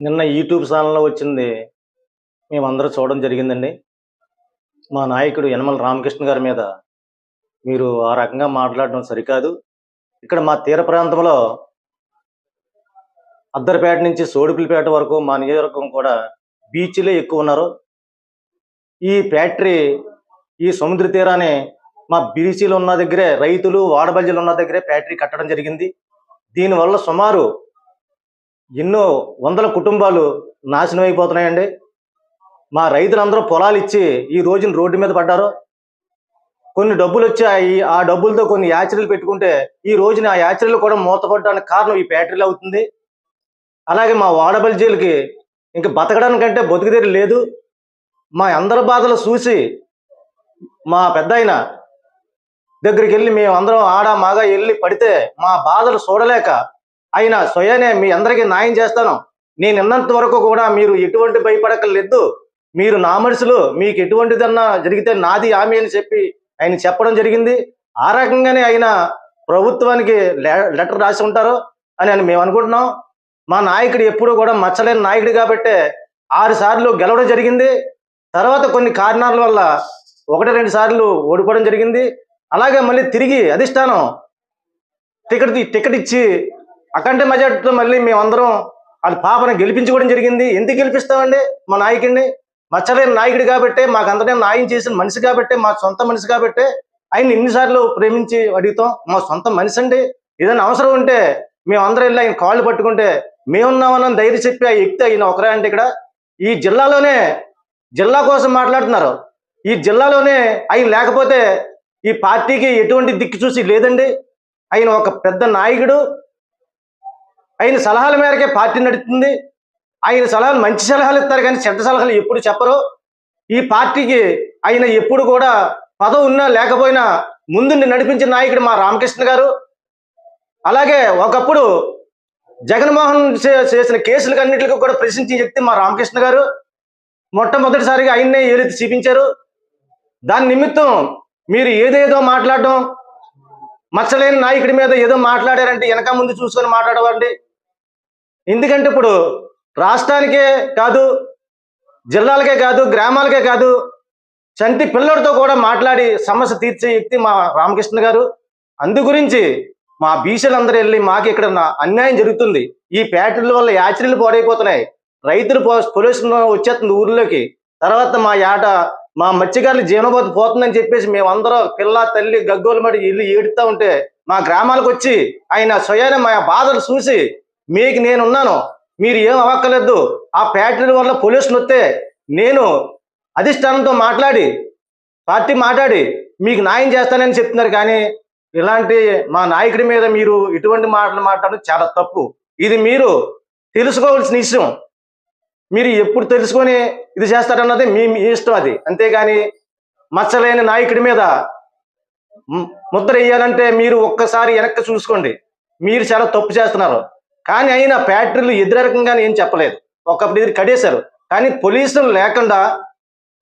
నిన్న యూట్యూబ్ ఛానల్లో వచ్చింది. మేమందరూ చూడడం జరిగిందండి. మా నాయకుడు యనమల రామకృష్ణ గారి మీద మీరు ఆ రకంగా మాట్లాడడం సరికాదు. ఇక్కడ మా తీర ప్రాంతంలో అద్దరిపేట నుంచి సోడిపిల్లిపేట వరకు మా నియోజకవర్గం కూడా బీచ్లే ఎక్కువ ఉన్నారు. ఈ ఫ్యాక్టరీ ఈ సముద్ర తీరాన్ని మా బీచీలు ఉన్న దగ్గరే రైతులు వాడబల్జీలు ఉన్న దగ్గరే ఫ్యాక్టరీ కట్టడం జరిగింది. దీనివల్ల సుమారు ఎన్నో వందల కుటుంబాలు నాశనం అయిపోతున్నాయండి. మా రైతులందరూ పొలాలు ఇచ్చి ఈ రోజున రోడ్డు మీద పడ్డారు. కొన్ని డబ్బులు వచ్చాయి. ఆ డబ్బులతో కొన్ని యాచరీలు పెట్టుకుంటే ఈ రోజున ఆ యాచరీలు కూడా మూతపడడానికి కారణం ఈ ఫ్యాక్టరీలు అవుతుంది. అలాగే మా వాడబల్జీలకి ఇంకా బతకడానికంటే బతుకుదేరి లేదు. మా అందరి బాధలు చూసి మా పెద్ద ఆయన దగ్గరికి వెళ్ళి మేము అందరం ఆడ మాగా వెళ్ళి పడితే మా బాధలు చూడలేక ఆయన స్వయానే మీ అందరికీ న్యాయం చేస్తాను. నేను విన్నంత వరకు కూడా మీరు ఎటువంటి భయపడక్కర్లేదు. మీరు నా మనుషులు మీకు ఎటువంటిదన్నా జరిగితే నాది హామీ అని చెప్పి ఆయన చెప్పడం జరిగింది. ఆ రకంగానే ఆయన ప్రభుత్వానికి లె- లెటర్ రాసి ఉంటారు అని అని మేము అనుకుంటున్నాం. మా నాయకుడు ఎప్పుడూ కూడా మచ్చలేని నాయకుడు కాబట్టి ఆరు సార్లు గెలవడం జరిగింది. తర్వాత కొన్ని కారణాల వల్ల ఒకటి రెండు సార్లు ఓడిపోవడం జరిగింది. అలాగే మళ్ళీ తిరిగి అధిష్టానం టికెట్ టికెట్ ఇచ్చి అఖండ మెజార్టీతో మళ్ళీ మేమందరం వాళ్ళ పాపను గెలిపించుకోవడం జరిగింది. ఎందుకు గెలిపిస్తామండి? మా నాయకుడిని. మచ్చలేని నాయకుడు కాబట్టి మాకు అందరినీ న్యాయం చేసిన మనిషి కాబట్టి మా సొంత మనిషి కాబట్టి ఆయన ఎన్నిసార్లు ప్రేమించి అడుగుతాం. మా సొంత మనిషి అండి. ఏదైనా అవసరం ఉంటే మేమందరం వెళ్ళి ఆయన కాళ్ళు పట్టుకుంటే మేమున్నామన్న ధైర్యం చెప్పి ఆ వ్యక్తి ఆయన ఒకరే అంటే ఇక్కడ ఈ జిల్లాలోనే జిల్లా కోసం మాట్లాడుతున్నారు. ఈ జిల్లాలోనే ఆయన లేకపోతే ఈ పార్టీకి ఎటువంటి దిక్కు చూసి లేదండి. ఆయన ఒక పెద్ద నాయకుడు. ఆయన సలహాల మేరకే పార్టీ నడుస్తుంది ఆయన సలహాలు మంచి సలహాలు ఇస్తారు కానీ చెడ్డ సలహాలు ఎప్పుడు చెప్పరు. ఈ పార్టీకి ఆయన ఎప్పుడు కూడా పదవి ఉన్నా లేకపోయినా ముందుండి నడిపించిన నాయకుడు మా రామకృష్ణ గారు. అలాగే ఒకప్పుడు జగన్మోహన్ చే- చేసిన కేసులకు అన్నిటికీ కూడా ప్రశ్నించిన వ్యక్తి మా రామకృష్ణ గారు. మొట్టమొదటిసారిగా ఆయన్నే ఏలెత్తి చూపించారు. దాని నిమిత్తం మీరు ఏదేదో మాట్లాడడం మచ్చలేని నాయకుడి మీద ఏదో మాట్లాడారంటే వెనక ముందు చూసుకొని మాట్లాడవండి ఎందుకంటే ఇప్పుడు రాష్ట్రానికే కాదు జిల్లాలకే కాదు గ్రామాలకే కాదు చంటి పిల్లడితో కూడా మాట్లాడి సమస్య తీర్చే వ్యక్తి మా రామకృష్ణ గారు. అందు గురించి మా బీసీలందరూ వెళ్ళి మాకు ఇక్కడ అన్యాయం జరుగుతుంది. ఈ ఫ్యాక్టరీల వల్ల యాచరీలు పాడైపోతున్నాయి. రైతులు పొల్యూషన్ వచ్చేస్తుంది ఊర్లోకి. తర్వాత మా యాట మా మత్స్యకారులు జీవనోపాధి పోతుందని చెప్పేసి మేమందరం పిల్ల తల్లి గగ్గోలు మడి ఇల్లు ఏడుతా ఉంటే మా గ్రామాలకు వచ్చి ఆయన స్వయాన మా బాధలు చూసి మీకు నేనున్నాను. మీరు ఏం అవ్వక్కర్లేదు ఆ ఫ్యాక్టరీ వల్ల పొల్యూషన్ వస్తే నేను అధిష్టానంతో మాట్లాడి పార్టీ మాట్లాడి మీకు న్యాయం చేస్తానని చెప్తున్నారు కానీ ఇలాంటి మా నాయకుడి మీద మీరు ఇటువంటి మాటలు మాట్లాడడం చాలా తప్పు. ఇది మీరు తెలుసుకోవాల్సిన విషయం. మీరు ఎప్పుడు తెలుసుకొని ఇది చేస్తారన్నది మీ మీ ఇష్టం అది. అంతేగాని మచ్చలేని నాయకుడి మీద ము- ముద్ర వేయాలంటే మీరు ఒక్కసారి వెనక్కి చూసుకోండి. మీరు చాలా తప్పు చేస్తున్నారు. కానీ అయినా ఫ్యాక్టరీలు రకంగానే ఏం చెప్పలేదు. ఒకప్పుడు ఇది కడేశారు. కానీ పొల్యూషన్ లేకుండా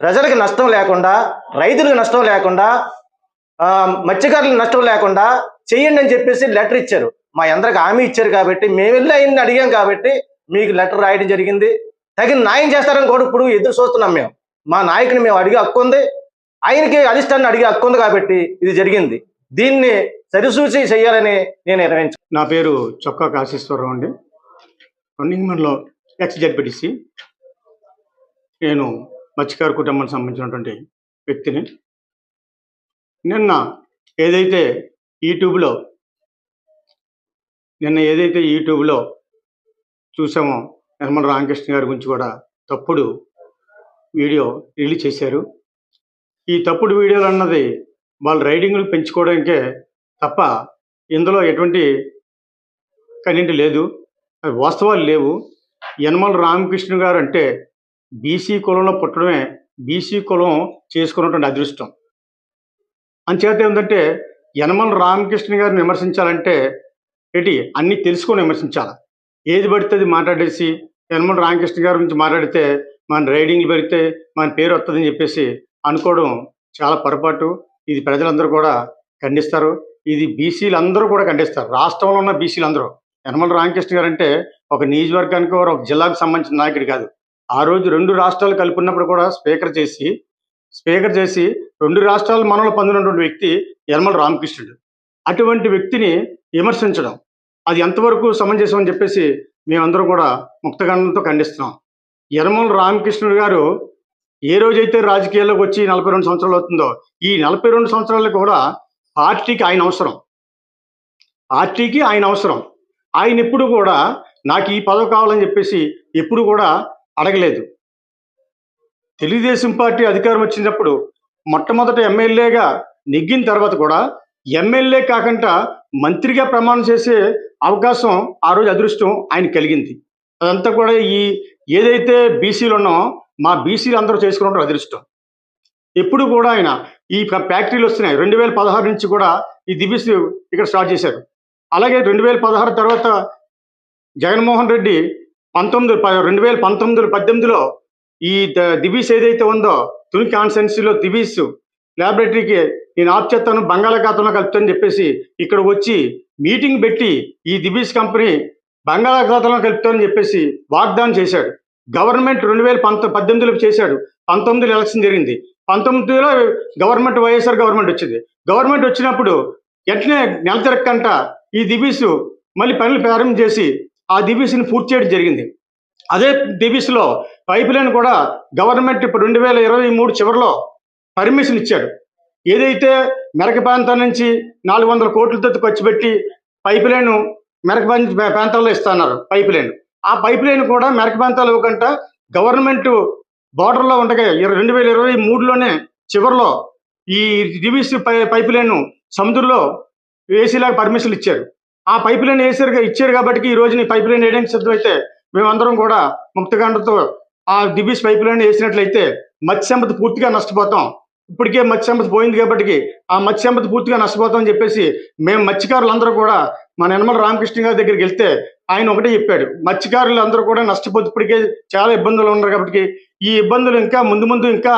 ప్రజలకు నష్టం లేకుండా రైతులకు నష్టం లేకుండా మత్స్యకారులకు నష్టం లేకుండా చేయండి అని చెప్పేసి లెటర్ ఇచ్చారు. మా అందరికి హామీ ఇచ్చారు కాబట్టి మేము వెళ్ళి ఆయన్ని అడిగాం కాబట్టి మీకు లెటర్ రాయడం జరిగింది. తగిన న్యాయం చేస్తారని కూడా ఇప్పుడు ఎదురు చూస్తున్నాం మేము. మా నాయకుని మేము అడిగే హక్కు ఉంది. ఆయనకి అధిష్టాన్ని అడిగే హక్కు ఉంది కాబట్టి ఇది జరిగింది. దీన్ని సరిసూచి చేయాలని నేను నిర్ణయించాను నా పేరు చొక్కా కాశీశ్వరరావు అండి. రన్నింగ్మన్లో ఎక్స్ జడ్పీటీసీ నేను మత్స్యకార కుటుంబానికి సంబంధించినటువంటి వ్యక్తిని. నిన్న ఏదైతే యూట్యూబ్లో నిన్న ఏదైతే యూట్యూబ్లో చూసామో నిర్మల రామకృష్ణ గారి గురించి కూడా తప్పుడు వీడియో రిలీజ్ చేశారు. ఈ తప్పుడు వీడియోలు అన్నది వాళ్ళ రైడింగ్లు పెంచుకోవడానికే తప్ప ఇందులో ఎటువంటి కంటెంట్ లేదు. అవి వాస్తవాలు లేవు. యనమల రామకృష్ణ గారు అంటే బీసీ కులంలో పుట్టడమే బీసీ కులం చేసుకున్నటువంటి అదృష్టం. అంచేత ఏంటంటే యనమల రామకృష్ణ గారిని విమర్శించాలంటే ఏంటి అన్నీ తెలుసుకొని విమర్శించాలి. ఏది పడితే అది మాట్లాడేసి యనమల రామకృష్ణ గారి గురించి మాట్లాడితే మన రైడింగ్లు పెడితే మన పేరు వస్తుందని చెప్పేసి అనుకోవడం చాలా పొరపాటు. ఇది ప్రజలందరూ కూడా ఖండిస్తారు. ఇది బీసీలు అందరూ కూడా ఖండిస్తారు. రాష్ట్రంలో ఉన్న బీసీలు అందరూ యనమల రామకృష్ణ గారు అంటే ఒక నియోజకవర్గానికి ఒక జిల్లాకు సంబంధించిన నాయకుడు కాదు. ఆ రోజు రెండు రాష్ట్రాలు కలిపి ఉన్నప్పుడు కూడా స్పీకర్ చేసి స్పీకర్ చేసి రెండు రాష్ట్రాలు మనలో పొందినటువంటి వ్యక్తి యనమల రామకృష్ణుడు. అటువంటి వ్యక్తిని విమర్శించడం అది ఎంతవరకు సమంజసం అని చెప్పేసి మేమందరం కూడా ముక్తగండంతో ఖండిస్తున్నాం. యనమల రామకృష్ణుడు గారు ఏ రోజైతే రాజకీయాల్లోకి వచ్చి నలభై రెండు సంవత్సరాలు అవుతుందో ఈ నలభై రెండు సంవత్సరాలు కూడా పార్టీకి ఆయన అవసరం. పార్టీకి ఆయన అవసరం. ఆయన ఎప్పుడు కూడా నాకు ఈ పదవి కావాలని చెప్పేసి ఎప్పుడు కూడా అడగలేదు. తెలుగుదేశం పార్టీ అధికారం వచ్చినప్పుడు మొట్టమొదట ఎమ్మెల్యేగా నెగ్గిన తర్వాత కూడా ఎమ్మెల్యే కాకుండా మంత్రిగా ప్రమాణం చేసే అవకాశం ఆ రోజు అదృష్టం ఆయన కలిగింది. అదంతా కూడా ఈ ఏదైతే బీసీలు ఉన్నామో మా బీసీలు అందరూ చేసుకున్నట్టు అదృష్టం. ఎప్పుడు కూడా ఆయన ఈ ఫ్యాక్టరీలు వస్తున్నాయి. రెండు వేల పదహారు నుంచి కూడా ఈ దిబీసీ ఇక్కడ స్టార్ట్ చేశారు. అలాగే రెండు వేల పదహారు తర్వాత జగన్మోహన్ రెడ్డి పంతొమ్మిది ప- రెండు వేల పంతొమ్మిది పద్దెనిమిదిలో ఈ ద- దివీస్ ఏదైతే ఉందో తుని కాన్స్టెన్సీలో దివీస్ ల్యాబొరేటరీకి నేను ఆఫ్ చేస్తాను బంగాళాఖాతంలో కలుపుతాను చెప్పేసి ఇక్కడ వచ్చి మీటింగ్ పెట్టి ఈ దివీస్ కంపెనీ బంగాళాఖాతంలో కలుపుతానని చెప్పేసి వాగ్దానం చేశాడు. గవర్నమెంట్ రెండు వేల పంత పద్దెనిమిదిలో చేశాడు. పంతొమ్మిదిలో ఎలక్షన్ జరిగింది. పంతొమ్మిదిలో గవర్నమెంట్ వైఎస్ఆర్ గవర్నమెంట్ వచ్చింది. గవర్నమెంట్ వచ్చినప్పుడు వెంటనే నెల తిరక్కంట ఈ దివీసు మళ్ళీ పనులు ప్రారంభం చేసి ఆ దివీస్ని పూర్తి చేయడం జరిగింది. అదే దివీస్లో పైప్ లైన్ కూడా గవర్నమెంట్ ఇప్పుడు రెండు వేల ఇరవై మూడు చివరిలో పర్మిషన్ ఇచ్చాడు. ఏదైతే మెరక ప్రాంతం నుంచి నాలుగు వందల కోట్లతో ఖర్చు పెట్టి పైప్ లైన్ మెరక ప్రాంత- ప్రాంతాల్లో ఇస్తున్నారు పైప్ లైన్ ఆ పైప్ లైన్ కూడా మెరక ప్రాంతాలు ఇవ్వకుండా గవర్నమెంట్ బార్డర్లో ఉండగా రెండు వేల ఇరవై మూడులోనే చివరిలో ఈ రివీస్ పై పైప్ లైన్ సముద్రంలో ఏసీలాగా పర్మిషన్ ఇచ్చారు. ఆ పైప్ లైన్ వేసారు ఇచ్చారు కాబట్టి ఈ రోజున ఈ పైప్ లైన్ వేయడానికి సిద్ధమైతే మేమందరం కూడా ముక్తకాండతో ఆ దిబీస్ పైప్ లైన్ వేసినట్లయితే మత్స్య పూర్తిగా నష్టపోతాం. ఇప్పటికే మత్స్య పోయింది కాబట్టి ఆ మత్స్య పూర్తిగా నష్టపోతాం అని చెప్పేసి మేము మత్స్యకారులందరూ కూడా మన యనమల రామకృష్ణ గారి దగ్గరికి వెళ్తే ఆయన ఒకటే చెప్పాడు. మత్స్యకారులు అందరూ కూడా నష్టపోతే ఇప్పటికే చాలా ఇబ్బందులు ఉన్నారు కాబట్టి ఈ ఇబ్బందులు ఇంకా ముందు ముందు ఇంకా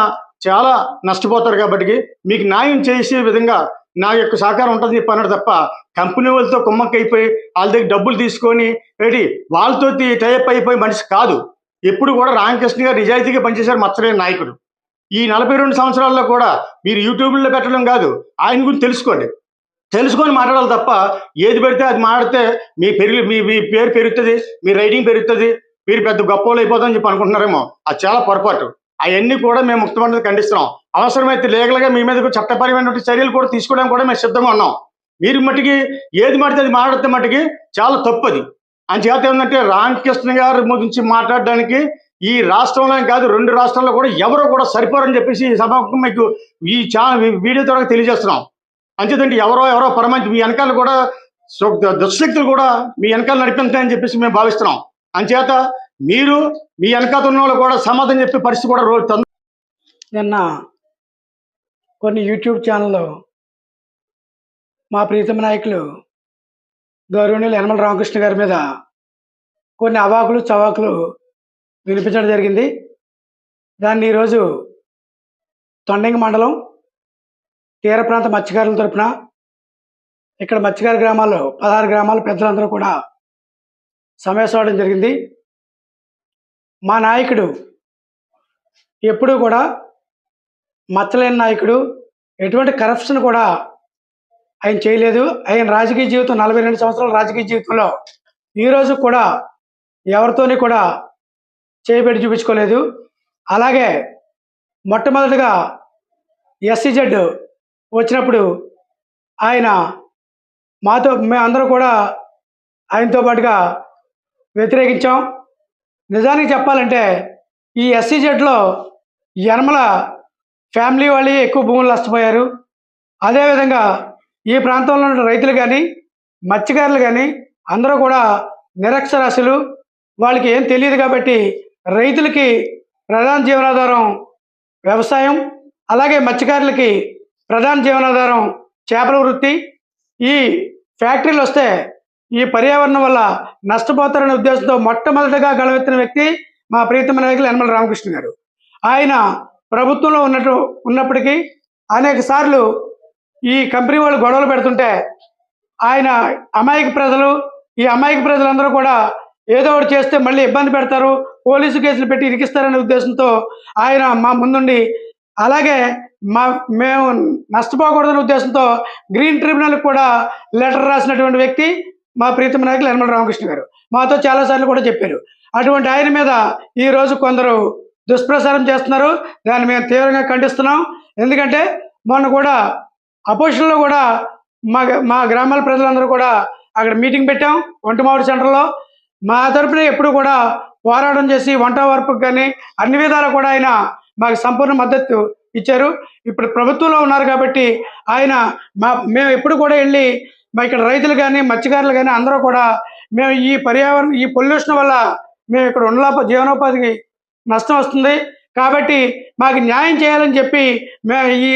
చాలా నష్టపోతారు కాబట్టి మీకు న్యాయం చేసే విధంగా నా యొక్క సహకారం ఉంటుంది చెప్పి అన్నాడు తప్ప కంపెనీ వాళ్ళతో కుమ్మక్కైపోయి వాళ్ళ దగ్గర డబ్బులు తీసుకొని ఏంటి వాళ్ళతో టైప్ అయిపోయి మనిషి కాదు. ఎప్పుడు కూడా రామకృష్ణ గారు నిజాయితీగా పనిచేశారు మచ్చలేని నాయకుడు. ఈ నలభై రెండు సంవత్సరాల్లో కూడా మీరు యూట్యూబ్లో పెట్టడం కాదు ఆయన గురించి తెలుసుకోండి. తెలుసుకొని మాట్లాడాలి తప్ప ఏది పెడితే అది మాట్లాడితే మీ పెరిగి మీ మీ పేరు పెరుగుతుంది మీ రైటింగ్ పెరుగుతుంది మీరు పెద్ద గొప్పలు అయిపోతుందని చెప్పి అనుకుంటున్నారేమో. అది చాలా పొరపాటు. అవన్నీ కూడా మేము ముక్తమంది ఖండిస్తున్నాం. అవసరమైతే లీగల్గా మీ మీద చట్టపరమైనటువంటి చర్యలు కూడా తీసుకోవడానికి కూడా మేము సిద్ధంగా ఉన్నాం. మీరు మట్టికి ఏది మాడితే అది మాట్లాడితే మట్టికి చాలా తప్పది. చేత ఏంటంటే రామకృష్ణ గారి గురించి మాట్లాడడానికి ఈ రాష్ట్రంలో కాదు రెండు రాష్ట్రాల్లో కూడా ఎవరు కూడా సరిపోరని చెప్పేసి ఈ సభకు మీకు ఈ ఛానల్ వీడియో ద్వారా తెలియజేస్తున్నాం. అంచేతంటే ఎవరో ఎవరో పరమంచి మీ వెనకాల కూడా సు- దుశ్శక్తులు కూడా మీ వెనకాల నడిపిస్తాయని చెప్పేసి మేము భావిస్తున్నాం. అంచేత మీరు మీ వెనకాత ఉన్న వాళ్ళు కూడా సమాధానం చెప్పే పరిస్థితి కూడా రోజు తొందర నిన్న కొన్ని యూట్యూబ్ ఛానల్లో మా ప్రీతమ నాయకులు గౌరవనీయులు యనమల రామకృష్ణ గారి మీద కొన్ని అవాకులు చవాకులు వినిపించడం జరిగింది. దాన్ని ఈరోజు తొండంగి మండలం తీర ప్రాంత మత్స్యకారుల తరఫున ఇక్కడ మత్స్యకార గ్రామాల్లో పదహారు గ్రామాల పెద్దలందరూ కూడా సమావేశం జరిగింది. మా నాయకుడు ఎప్పుడూ కూడా మచ్చలేని నాయకుడు. ఎటువంటి కరప్షన్ కూడా ఆయన చేయలేదు. ఆయన రాజకీయ జీవితం నలభై రెండు సంవత్సరాల రాజకీయ జీవితంలో ఈరోజు కూడా ఎవరితోని కూడా చేయబెట్టి చూపించుకోలేదు. అలాగే మొట్టమొదటిగా ఎస్సీజెడ్ వచ్చినప్పుడు ఆయన మాతో మేమందరూ కూడా ఆయనతో పాటుగా వ్యతిరేకించాం. నిజానికి చెప్పాలంటే ఈ ఎస్సీజెడ్లో యనమల ఫ్యామిలీ వాళ్ళే ఎక్కువ భూములు నష్టపోయారు. అదేవిధంగా ఈ ప్రాంతంలో ఉన్న రైతులు కానీ మత్స్యకారులు కానీ అందరూ కూడా నిరక్షరాస్యులు. వాళ్ళకి ఏం తెలియదు కాబట్టి రైతులకి ప్రధాన జీవనాధారం వ్యవసాయం అలాగే మత్స్యకారులకి ప్రధాన జీవనాధారం చేపల వృత్తి. ఈ ఫ్యాక్టరీలు వస్తే ఈ పర్యావరణం వల్ల నష్టపోతారనే ఉద్దేశంతో మొట్టమొదటిగా గళవెత్తిన వ్యక్తి మా ప్రీతమ నాయకులు యనమల రామకృష్ణ గారు. ఆయన ప్రభుత్వంలో ఉన్నట్టు ఉన్నప్పటికీ అనేక సార్లు ఈ కంపెనీ వాళ్ళు గొడవలు పెడుతుంటే ఆయన అమాయక ప్రజలు ఈ అమాయక ప్రజలందరూ కూడా ఏదో ఒకటి చేస్తే మళ్ళీ ఇబ్బంది పెడతారు పోలీసు కేసులు పెట్టి ఇరికిస్తారనే ఉద్దేశంతో ఆయన మా ముందుండి అలాగే మా మేము నష్టపోకూడదనే ఉద్దేశంతో గ్రీన్ ట్రిబ్యునల్ కూడా లెటర్ రాసినటువంటి వ్యక్తి మా ప్రీతమ నాయకులు యనమల రామకృష్ణ గారు. మాతో చాలాసార్లు కూడా చెప్పారు. అటువంటి ఆయన మీద ఈ రోజు కొందరు దుష్ప్రచారం చేస్తున్నారు. దాన్ని మేము తీవ్రంగా ఖండిస్తున్నాం. ఎందుకంటే మొన్న కూడా అపోజిషన్లో కూడా మా మా గ్రామాల ప్రజలందరూ కూడా అక్కడ మీటింగ్ పెట్టాం వంటమావిడి సెంటర్లో. మా తరపున ఎప్పుడు కూడా పోరాటం చేసి వంట వరకు కానీ అన్ని విధాలు కూడా ఆయన మాకు సంపూర్ణ మద్దతు ఇచ్చారు. ఇప్పుడు ప్రభుత్వంలో ఉన్నారు కాబట్టి ఆయన మా మేము ఎప్పుడు కూడా వెళ్ళి మా ఇక్కడ రైతులు కానీ మత్స్యకారులు కానీ అందరూ కూడా మేము ఈ పర్యావరణ ఈ పొల్యూషన్ వల్ల మేము ఇక్కడ ఉండలేక జీవనోపాధికి నష్టం వస్తుంది. కాబట్టి మాకు న్యాయం చేయాలని చెప్పి మేము ఈ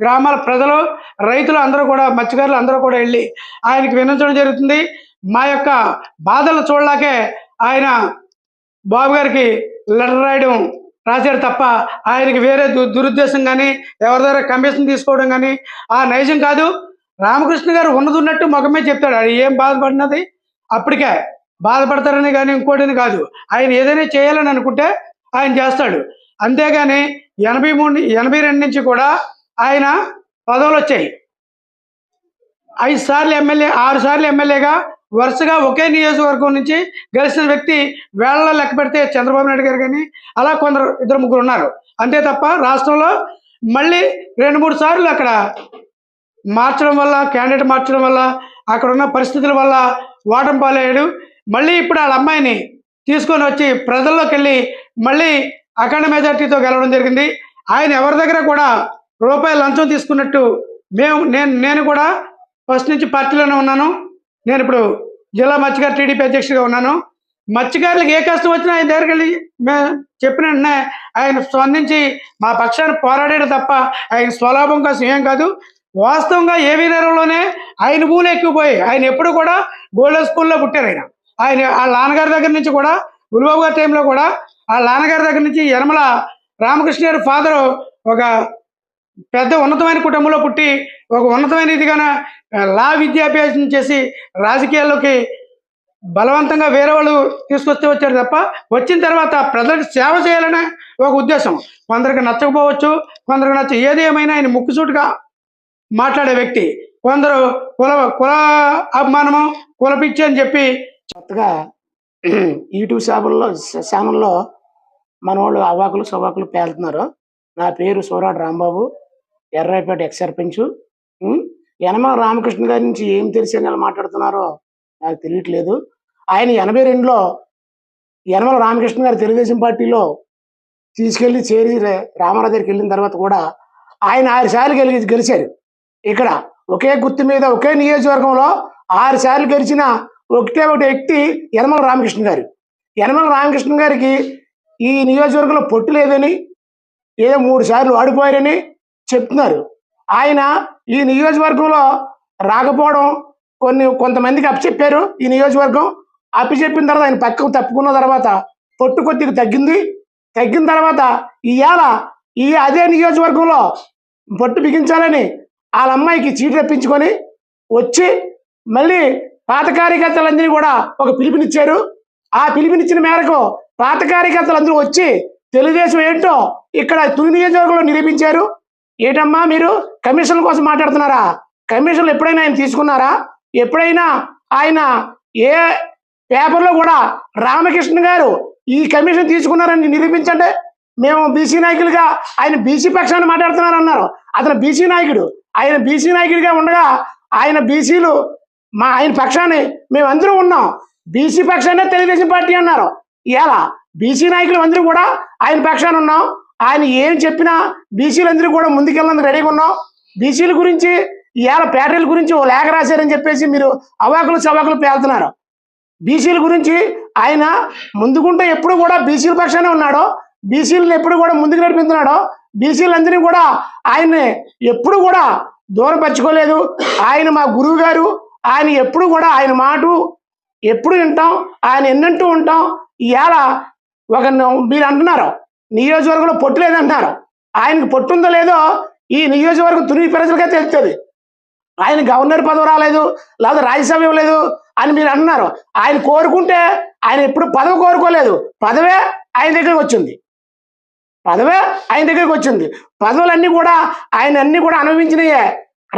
గ్రామాల ప్రజలు రైతులు అందరూ కూడా మత్స్యకారులు అందరూ కూడా వెళ్ళి ఆయనకి వినించడం జరుగుతుంది. మా యొక్క బాధలు చూడలేకే ఆయన బాబు గారికి లెటర్ రాయడం రాశారు తప్ప ఆయనకి వేరే దు దురుద్దేశం కానీ ఎవరి దగ్గర కమిషన్ తీసుకోవడం కానీ ఆ నైజం కాదు. రామకృష్ణ గారు ఉన్నది ఉన్నట్టు ముఖమే చెప్తాడు. అది ఏం బాధపడినది? అప్పటికే బాధపడతారని కానీ ఇంకోటిని కాదు. ఆయన ఏదైనా చేయాలని అనుకుంటే ఆయన చేస్తాడు. అంతేగాని ఎనభై మూడు ఎనభై రెండు నుంచి కూడా ఆయన పదవులు వచ్చాయి. ఐదు సార్లు ఎమ్మెల్యే ఆరు సార్లు ఎమ్మెల్యేగా వరుసగా ఒకే నియోజకవర్గం నుంచి గెలిచిన వ్యక్తి వేళలో లెక్క పెడితే చంద్రబాబు నాయుడు గారు కానీ అలా కొందరు ఇద్దరు ముగ్గురు ఉన్నారు. అంతే తప్ప రాష్ట్రంలో మళ్ళీ రెండు మూడు సార్లు అక్కడ మార్చడం వల్ల క్యాండిడేట్ మార్చడం వల్ల అక్కడ ఉన్న పరిస్థితుల వల్ల ఓటమి పాలయ్యాడు. మళ్ళీ ఇప్పుడు వాళ్ళ అమ్మాయిని తీసుకొని వచ్చి ప్రజల్లోకి వెళ్ళి మళ్ళీ అఖండ మెజార్టీతో గెలవడం జరిగింది. ఆయన ఎవరి దగ్గర కూడా రూపాయి లంచం తీసుకున్నట్టు మేము నేను నేను కూడా ఫస్ట్ నుంచి పార్టీలోనే ఉన్నాను. నేను ఇప్పుడు జిల్లా మత్స్యకారు టీడీపీ అధ్యక్షుడిగా ఉన్నాను. మత్స్యకారులకు ఏ కష్టం వచ్చినా ఆయన దగ్గరికి వెళ్ళి మేము చెప్పిన ఆయన స్పందించి మా పక్షాన్ని పోరాడాడు తప్ప ఆయన స్వలాభం కోసం ఏం కాదు. వాస్తవంగా ఏవీ నేరంలోనే ఆయన భూములు ఎక్కువపోయి ఆయన ఎప్పుడు కూడా గోల్డెన్ స్కూల్లో పుట్టారు ఆయన. ఆయన ఆ నాన్నగారి దగ్గర నుంచి కూడా గురుబాబు గారి టైంలో కూడా ఆ నాన్నగారి దగ్గర నుంచి యనమల రామకృష్ణ గారి ఫాదరు ఒక పెద్ద ఉన్నతమైన కుటుంబంలో పుట్టి ఒక ఉన్నతమైన ఇదిగాన లా విద్యాభ్యాసం చేసి రాజకీయాల్లోకి బలవంతంగా వేరే వాళ్ళు తీసుకొస్తే వచ్చారు తప్ప వచ్చిన తర్వాత ప్రజలకు సేవ చేయాలనే ఒక ఉద్దేశం. కొందరికి నచ్చకపోవచ్చు కొందరికి నచ్చ ఏది ఏమైనా ఆయన ముక్కుసూటుగా మాట్లాడే వ్యక్తి. కొందరు కుల కుల అభిమానము కులపిచ్చి అని చెప్పి కొత్తగా యూట్యూబ్ ఛానల్లో ఛానల్లో మన వాళ్ళు అవాకులు సవాకులు పేలుతున్నారు. నా పేరు సూరాడు రాంబాబు. ఎర్రాయిపేట ఎక్స్ సర్పంచ్ యనమల రామకృష్ణ గారి నుంచి ఏం తెలిసి అని మాట్లాడుతున్నారో నాకు తెలియట్లేదు. ఆయన ఎనభై రెండులో యనమల రామకృష్ణ గారు తెలుగుదేశం పార్టీలో తీసుకెళ్ళి చేరి రామారావు దగ్గరికి వెళ్ళిన తర్వాత కూడా ఆయన ఆరు సార్లు గెలి గెలిచారు. ఇక్కడ ఒకే గుర్తు మీద ఒకే నియోజకవర్గంలో ఆరు సార్లు గెలిచిన ఒకటే ఒకటి వ్యక్తి యనమల రామకృష్ణ గారు. యనమల రామకృష్ణ గారికి ఈ నియోజకవర్గంలో పొట్టు లేదని ఏదో మూడు సార్లు వాడిపోయారని చెప్తున్నారు. ఆయన ఈ నియోజకవర్గంలో రాకపోవడం కొన్ని కొంతమందికి అప్పచెప్పారు ఈ నియోజకవర్గం. అప్పచెప్పిన తర్వాత ఆయన పక్కకు తప్పుకున్న తర్వాత పొట్టు కొద్దిగా తగ్గింది. తగ్గిన తర్వాత ఇవాళ ఈ అదే నియోజకవర్గంలో పొట్టు బిగించాలని వాళ్ళ అమ్మాయికి చీటు రప్పించుకొని వచ్చి మళ్ళీ పాత కార్యకర్తలందరినీ కూడా ఒక పిలుపునిచ్చారు. ఆ పిలుపునిచ్చిన మేరకు పాత కార్యకర్తలందరూ వచ్చి తెలుగుదేశం ఏంటో ఇక్కడ తుని నియోజకవర్గంలో నిరూపించారు. ఏటమ్మా మీరు కమిషన్ కోసం మాట్లాడుతున్నారా? కమిషన్లు ఎప్పుడైనా ఆయన తీసుకున్నారా? ఎప్పుడైనా ఆయన ఏ పేపర్లో కూడా రామకృష్ణ గారు ఈ కమిషన్ తీసుకున్నారని నిరూపించండి. మేము బీసీ నాయకులుగా ఆయన బీసీ పక్షాన్ని మాట్లాడుతున్నారన్నారు. అతను బీసీ నాయకుడు. ఆయన బీసీ నాయకుడిగా ఉండగా ఆయన బీసీలు మా ఆయన పక్షాన్ని మేము అందరూ ఉన్నాం. బీసీ పక్షాన్ని తెలుగుదేశం పార్టీ అన్నారు. ఇలా బీసీ నాయకులు అందరూ కూడా ఆయన పక్షాన్ని ఉన్నాం. ఆయన ఏం చెప్పినా బీసీలందరూ కూడా ముందుకెళ్ళడానికి రెడీగా ఉన్నాం. బీసీల గురించి ఇవాళ పేటల గురించి ఓ లేఖ రాశారని చెప్పేసి మీరు అవాకులు చవాకులు పేలుతున్నారు. బీసీల గురించి ఆయన ముందుకుంటే ఎప్పుడు కూడా బీసీల పక్షానే ఉన్నాడో. బీసీలను ఎప్పుడు కూడా ముందుకు నడిపిస్తున్నాడో. బీసీలందరినీ కూడా ఆయన్ని ఎప్పుడు కూడా దూరపరచుకోలేదు. ఆయన మా గురువు గారు ఆయన ఎప్పుడు కూడా ఆయన మాట ఎప్పుడు వింటాం ఆయన ఎన్నంటూ ఉంటాం. ఇవాళ ఒక మీరు అంటున్నారు నియోజకవర్గంలో పొట్టు లేదంటున్నారు. ఆయనకు పొట్టుందో లేదో ఈ నియోజకవర్గం తుని ప్రజలకే తెలుస్తుంది ఆయన గవర్నర్ పదవి రాలేదు లేదా రాజ్యసభ ఇవ్వలేదు అని మీరు అంటున్నారు. ఆయన కోరుకుంటే ఆయన ఎప్పుడు పదవి కోరుకోలేదు. పదవే ఆయన దగ్గరికి వచ్చింది. పదవే ఆయన దగ్గరికి వచ్చింది. పదవులన్నీ కూడా ఆయన అన్ని కూడా అనుభవించినాయే.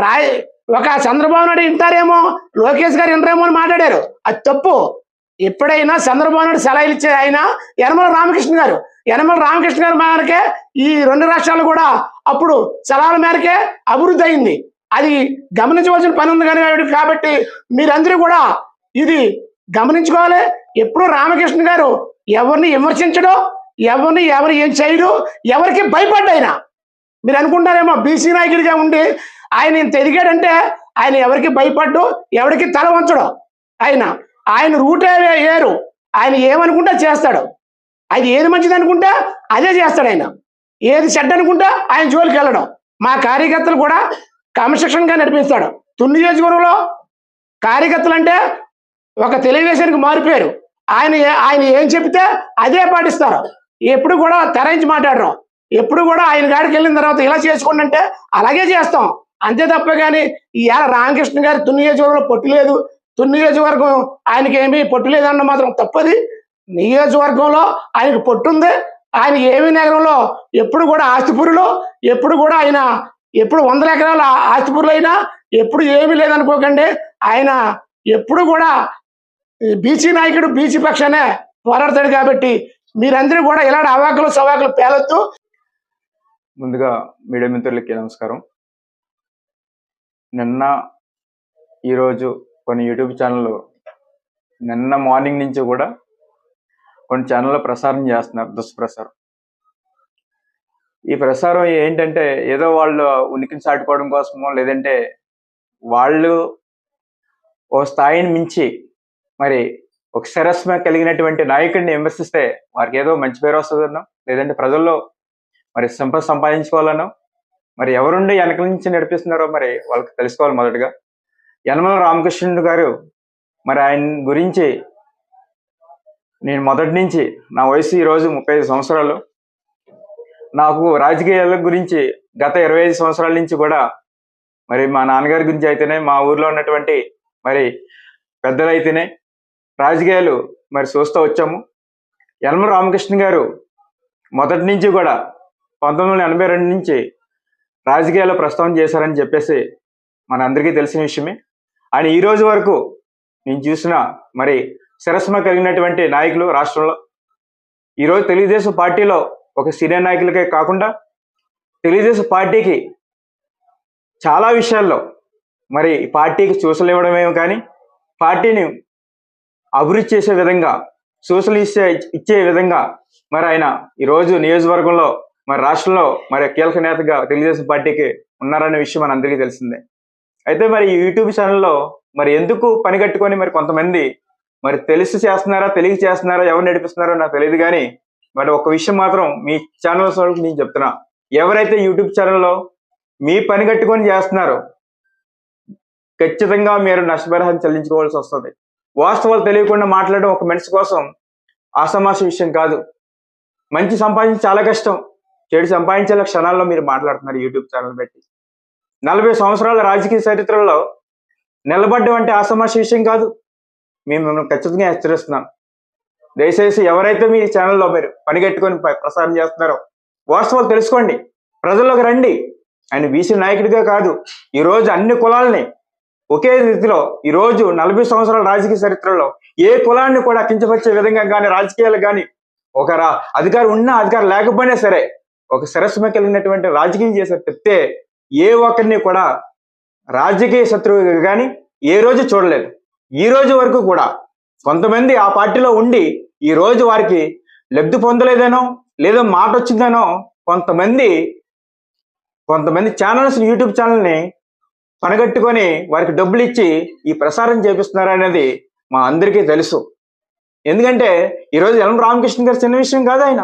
రాయ్ ఒక చంద్రబాబు నాయుడు వింటారేమో లోకేష్ గారు వినరేమో అని మాట్లాడారు. అది తప్పు. ఎప్పుడైనా చంద్రబాబు నాయుడు సలహాలు ఇచ్చే ఆయన యనమల రామకృష్ణ గారు. యనమల రామకృష్ణ గారి మేరకే ఈ రెండు రాష్ట్రాలు కూడా అప్పుడు సలహాల మేరకే అభివృద్ధి అయింది. అది గమనించవలసిన పని ఉంది కానీ కాబట్టి మీరందరూ కూడా ఇది గమనించుకోవాలి. ఎప్పుడు రామకృష్ణ గారు ఎవరిని విమర్శించడో ఎవరిని ఎవరు ఏం చేయడు? ఎవరికి భయపడ్డాయినా మీరు అనుకుంటారేమో బీసీ నాయకుడిగా ఉండి ఆయన ఇంత ఎదిగాడంటే ఆయన ఎవరికి భయపడ్డు? ఎవరికి తల వంచడు? ఆయన ఆయన రూటే వే- వేరు ఆయన ఏమనుకుంటే చేస్తాడు. అది ఏది మంచిది అనుకుంటే అదే చేస్తాడు ఆయన. ఏది చెడ్డ అనుకుంటే ఆయన జోలికి వెళ్ళడం. మా కార్యకర్తలు కూడా క్రమశిక్షణగా నడిపిస్తాడు. తుని నియోజకవర్గంలో కార్యకర్తలు అంటే ఒక తెలుగుదేశానికి మారిపోయారు. ఆయన ఆయన ఏం చెప్తే అదే పాటిస్తారు. ఎప్పుడు కూడా తెరించి మాట్లాడరు. ఎప్పుడు కూడా ఆయన గాడికి వెళ్ళిన తర్వాత ఇలా చేసుకోండి అంటే అలాగే చేస్తాం. అంతే తప్ప కానీ ఇవాళ రామకృష్ణ గారి తుని నియోజకవర్గంలో పొట్టు లేదు. తుని నియోజకవర్గం ఆయనకి ఏమీ పొట్టు లేదన్న మాత్రం తప్పది. నియోజకవర్గంలో ఆయనకు పొట్టుంది ఆయన ఏమి నగరంలో ఎప్పుడు కూడా ఆస్తిపురులు ఎప్పుడు కూడా ఆయన ఎప్పుడు వందల ఎకరాల ఆస్తిపురులు అయినా ఎప్పుడు ఏమీ లేదనుకోకండి. ఆయన ఎప్పుడు కూడా బీసీ నాయకుడు బీసీ పక్షానే పోరాడతాడు కాబట్టి మీరందరూ కూడా ఇలాంటి అవాకులు సవాకులు పేలొద్దు. ముందుగా మీడియా మిత్రులకి నమస్కారం. నిన్న ఈరోజు కొన్ని యూట్యూబ్ ఛానళ్ళు నిన్న మార్నింగ్ నుంచి కూడా కొన్ని ఛానల్లో ప్రసారం చేస్తున్నారు దుష్ప్రసారం. ఈ ప్రసారం ఏంటంటే ఏదో వాళ్ళు ఉనికిని చాటుకోవడం కోసమో లేదంటే వాళ్ళు ఓ స్థాయిని మించి మరి ఒక శరస్మ కలిగినటువంటి నాయకుడిని విమర్శిస్తే వారికి ఏదో మంచి పేరు వస్తుందనో లేదంటే ప్రజల్లో మరి సంపద సంపాదించుకోవాలనో మరి ఎవరుండి వెనక నుంచి నడిపిస్తున్నారో మరి వాళ్ళకి తెలుసుకోవాలి మొదటగా. యనమల రామకృష్ణుడు గారు మరి ఆయన గురించి నేను మొదటి నుంచి నా వయసు ఈరోజు ముప్పై ఐదు సంవత్సరాలు. నాకు రాజకీయాల గురించి గత ఇరవై ఐదు సంవత్సరాల నుంచి కూడా మరి మా నాన్నగారి గురించి అయితేనే మా ఊర్లో ఉన్నటువంటి మరి పెద్దలు అయితేనే రాజకీయాలు మరి చూస్తూ వచ్చాము. యనమల రామకృష్ణ గారు మొదటి నుంచి కూడా పంతొమ్మిది వందల ఎనభై రెండు నుంచి రాజకీయాల్లో ప్రస్తావన చేశారని చెప్పేసి మన అందరికీ తెలిసిన విషయమే. ఆయన ఈ రోజు వరకు నేను చూసిన మరి శిరస్మ కలిగినటువంటి నాయకులు రాష్ట్రంలో ఈరోజు తెలుగుదేశం పార్టీలో ఒక సీనియర్ నాయకులకే కాకుండా తెలుగుదేశం పార్టీకి చాలా విషయాల్లో మరి పార్టీకి చూసలేవడమేమో కానీ పార్టీని అభివృద్ధి చేసే విధంగా సూచనలు ఇచ్చే ఇచ్చే విధంగా మరి ఆయన ఈరోజు నియోజకవర్గంలో మరి రాష్ట్రంలో మరి కీలక నేతగా తెలుగుదేశం పార్టీకి ఉన్నారనే విషయం మన అందరికీ తెలిసిందే. అయితే మరి యూట్యూబ్ ఛానల్లో మరి ఎందుకు పని కట్టుకొని మరి కొంతమంది మరి తెలిసి చేస్తున్నారా తెలివి చేస్తున్నారా ఎవరు నడిపిస్తున్నారో నాకు తెలియదు కానీ మరి ఒక విషయం మాత్రం మీ ఛానల్ వాళ్ళకి నేను చెప్తున్నా. ఎవరైతే యూట్యూబ్ ఛానల్లో మీ పని కట్టుకొని చేస్తున్నారో ఖచ్చితంగా మీరు నష్టపరిహారం చెల్లించుకోవాల్సి వస్తుంది. వాస్తవాలు తెలియకుండా మాట్లాడడం ఒక మనిషి కోసం ఆసమాస విషయం కాదు. మంచి సంపాదించి చాలా కష్టం. చెడు సంపాదించేలా క్షణాల్లో మీరు మాట్లాడుతున్నారు యూట్యూబ్ ఛానల్ పెట్టి. నలభై సంవత్సరాల రాజకీయ చరిత్రలో నిలబడ్డం అంటే ఆసమాస విషయం కాదు. మేము మిమ్మల్ని ఖచ్చితంగా హెచ్చరిస్తున్నాం. దయచేసి ఎవరైతే మీ ఛానల్లో మీరు పనిగట్టుకొని ప్రసారం చేస్తున్నారో వాస్తవాలు తెలుసుకోండి. ప్రజల్లోకి రండి. ఆయన బీసీ నాయకుడిగా కాదు. ఈరోజు అన్ని కులాలని ఒకే రీతిలో ఈ రోజు నలభై సంవత్సరాల రాజకీయ చరిత్రలో ఏ కులాన్ని కూడా కించపరిచే విధంగా కానీ రాజకీయాలు కానీ ఒక అధికారం ఉన్నా అధికారం లేకపోయినా సరే ఒక సరస్మ కలిగినటువంటి రాజకీయం చేసే తప్పితే ఏ ఒక్కరిని కూడా రాజకీయ శత్రువుగా కానీ ఏ రోజు చూడలేదు. ఈ రోజు వరకు కూడా కొంతమంది ఆ పార్టీలో ఉండి ఈ రోజు వారికి లబ్ధి పొందలేదనో లేదో మాట వచ్చిందనో కొంతమంది కొంతమంది ఛానల్స్ యూట్యూబ్ ఛానల్ని పనగట్టుకొని వారికి డబ్బులు ఇచ్చి ఈ ప్రసారం చేపిస్తున్నారు అనేది మా అందరికీ తెలుసు. ఎందుకంటే ఈరోజు ఎలం రామకృష్ణ గారు చిన్న విషయం కాదు ఆయన.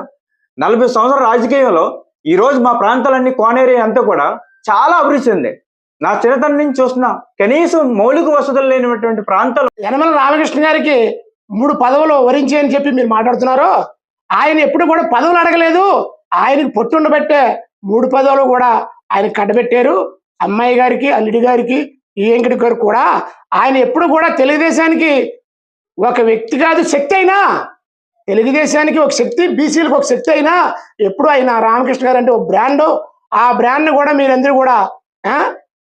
నలభై సంవత్సరాల రాజకీయంలో ఈరోజు మా ప్రాంతాలన్నీ కోనేరి అంతా కూడా చాలా అభివృద్ధి చెంది నా చిన్నతనం నుంచి చూస్తున్నా కనీసం మౌలిక వసతులు లేనటువంటి ప్రాంతాలు యనమల రామకృష్ణ గారికి మూడు పదవులు వరించి అని చెప్పి మీరు మాట్లాడుతున్నారు ఆయన ఎప్పుడు కూడా పదవులు అడగలేదు. ఆయనకి పొట్టుండబెట్టే మూడు పదవులు కూడా ఆయన కట్టబెట్టారు. అమ్మాయి గారికి అల్లుడి గారికి ఈ వెంకట గారు కూడా ఆయన ఎప్పుడు కూడా తెలుగుదేశానికి ఒక వ్యక్తి కాదు శక్తి అయినా. తెలుగుదేశానికి ఒక శక్తి బీసీలకు ఒక శక్తి అయినా ఎప్పుడు ఆయన రామకృష్ణ గారు అంటే ఒక బ్రాండ్. ఆ బ్రాండ్ కూడా మీరందరూ కూడా మీరేదో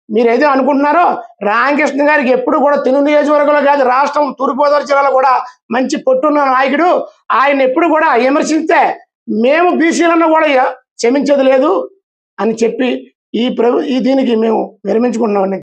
మీరు ఏదో అనుకుంటున్నారో రామకృష్ణ గారికి ఎప్పుడు కూడా తెలుగు నియోజకవర్గంలో కాదు రాష్ట్రం తూర్పుగోదావరి జిల్లాలో కూడా మంచి పొట్టున్న నాయకుడు. ఆయన ఎప్పుడు కూడా విమర్శిస్తే మేము బీసీలను కూడా క్షమించేది లేదు అని చెప్పి ఈ ప్రభు ఈ దీనికి మేము విరమించుకుంటున్నాం